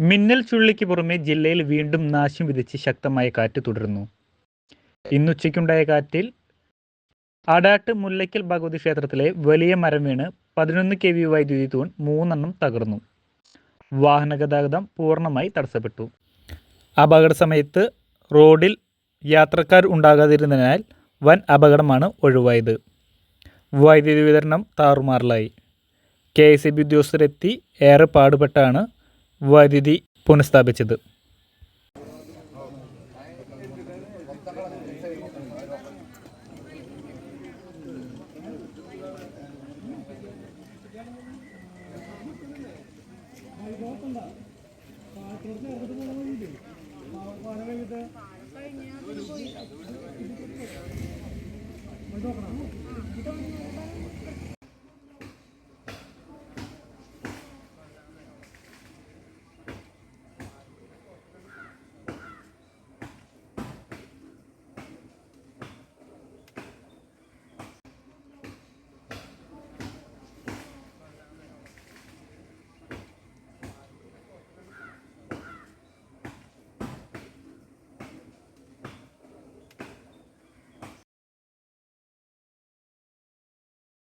മിന്നൽ ചുഴലിക്ക് പുറമെ ജില്ലയിൽ വീണ്ടും നാശം വിതച്ച് ശക്തമായ കാറ്റ് തുടരുന്നു. ഇന്നുച്ചയ്ക്കുണ്ടായ കാറ്റിൽ അടാട്ട് മുല്ലയ്ക്കൽ ഭഗവതി ക്ഷേത്രത്തിലെ വലിയ മരം വീണ് പതിനൊന്ന് കെ വി വൈദ്യുതി തൂൺ മൂന്നെണ്ണം തകർന്നു. വാഹന ഗതാഗതം പൂർണമായി തടസ്സപ്പെട്ടു. അപകട സമയത്ത് റോഡിൽ യാത്രക്കാർ ഉണ്ടാകാതിരുന്നതിനാൽ വൻ അപകടമാണ് ഒഴിവായത്. വൈദ്യുതി വിതരണം താറുമാറിലായി. കെ എസ് ഇ ബി ഉദ്യോഗസ്ഥരെത്തി ഏറെ പാടുപെട്ടാണ് വൈദ്യുതി പുനഃസ്ഥാപിച്ചത് Thank.